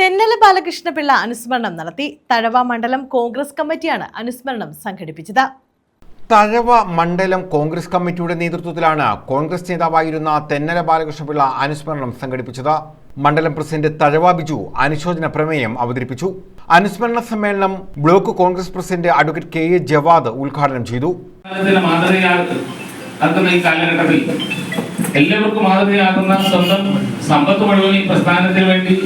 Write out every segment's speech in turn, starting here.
തെന്നല ബാലകൃഷ്ണപിള്ള അനുസ്മരണം നടത്തി തഴവ മണ്ഡലം കോൺഗ്രസ് കമ്മിറ്റിയാണ് അനുസ്മരണം സംഘടിപ്പിച്ചത്. തഴവ മണ്ഡലം കോൺഗ്രസ് കമ്മിറ്റിയുടെ നേതൃത്വത്തിലാണ് കോൺഗ്രസ് നേതാവായിരുന്ന തെന്നല ബാലകൃഷ്ണപിള്ള അനുസ്മരണം സംഘടിപ്പിച്ചത്. മണ്ഡലം പ്രസിഡന്റ് തഴവ ബിജു അനുശോചന പ്രമേയം അവതരിപ്പിച്ചു. അനുസ്മരണ സമ്മേളനം block Congress president advocate K A Javad ഉദ്ഘാടനം ചെയ്തു. എല്ലാവർക്കും മാതൃകയാകുന്ന സ്വന്തം സമ്പത്ത് മുഴുവൻ ഈ പ്രസ്ഥാനത്തിന് വേണ്ടി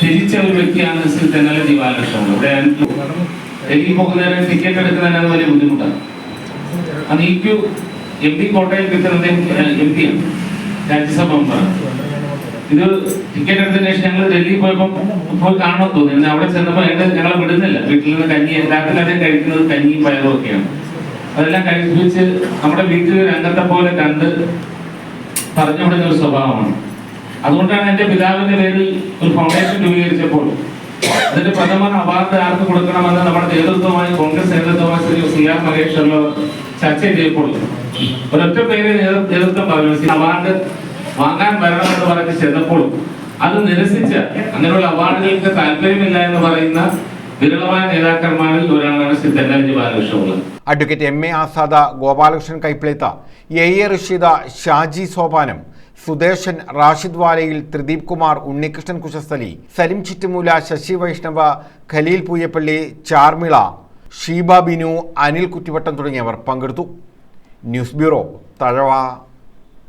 തിരിച്ച ഒരു വ്യക്തിയാണ് ശ്രീ തെന്നലജി ബാലകൃഷ്ണൻ ഇവിടെ ഡൽഹി പോകുന്നതിന് ടിക്കറ്റ് എടുക്കുന്നതിന് വലിയ ബുദ്ധിമുട്ടാണ്. അന്ന് E Q M P Kottayam കിട്ടുന്നത് എം പി ആണ്. രാജ്യസഭ മെമ്പറാണ് ഇത് ടിക്കറ്റ് എടുത്തതിന് ശേഷം ഞങ്ങൾ ഡൽഹി പോയപ്പോൾ പോയി കാണണം തോന്നി. എന്നാൽ അവിടെ ചെന്നപ്പോൾ എന്റെ ഞങ്ങളെ വിടുന്നില്ല. വീട്ടിൽ നിന്ന് കഞ്ഞി രാത്രി അധികം കഴിക്കുന്നത് കഞ്ഞിയും പയറും ഒക്കെയാണ്. അതെല്ലാം കഴിപ്പിച്ച് നമ്മുടെ വീട്ടിൽ ഒരു അംഗത്തെ പോലെ കണ്ട് പറഞ്ഞു വിടുന്ന ഒരു സ്വഭാവമാണ്. അതുകൊണ്ടാണ് എന്റെ പിതാവിന്റെ പേരിൽ ഒരു ഫൗണ്ടേഷൻ രൂപീകരിച്ചപ്പോൾ അതിന്റെ പ്രഥമ അവാർഡ് ആർക്ക് കൊടുക്കണമെന്ന് നമ്മുടെ നേതൃത്വമായി കോൺഗ്രസ് നേതൃത്വമായി ശ്രീ സി ആർ മഹേഷ് എന്നിവർ ചർച്ച ചെയ്തപ്പോൾ ഒരൊറ്റ പേര് നേതൃ- നേതൃത്വം പറഞ്ഞു. അവാർഡ് വാങ്ങാൻ വരണമെന്ന് പറഞ്ഞ് ചെന്നപ്പോൾ അത് നിരസിച്ച അങ്ങനെയുള്ള അവാർഡുകൾക്ക് താല്പര്യമില്ല എന്ന് പറയുന്ന വിരളമായ നേതാക്കന്മാരിൽ ഒരാളാണ് Shri Tenali Balakrishnapillai advocate M A Azad Gopalakrishnan Kaippilitha A A Rasheed Shaji Sopanam Sudeshan Rashid Valayil Thrideep Kumar Unnikrishnan Kushasthali Salim Chittumoola Sasi Vaishnava Khaleel Pooyappally Charmila Sheeba Binu Anil Kuttivattam തുടങ്ങിയവർ പങ്കെടുത്തു. News bureau Thazhava.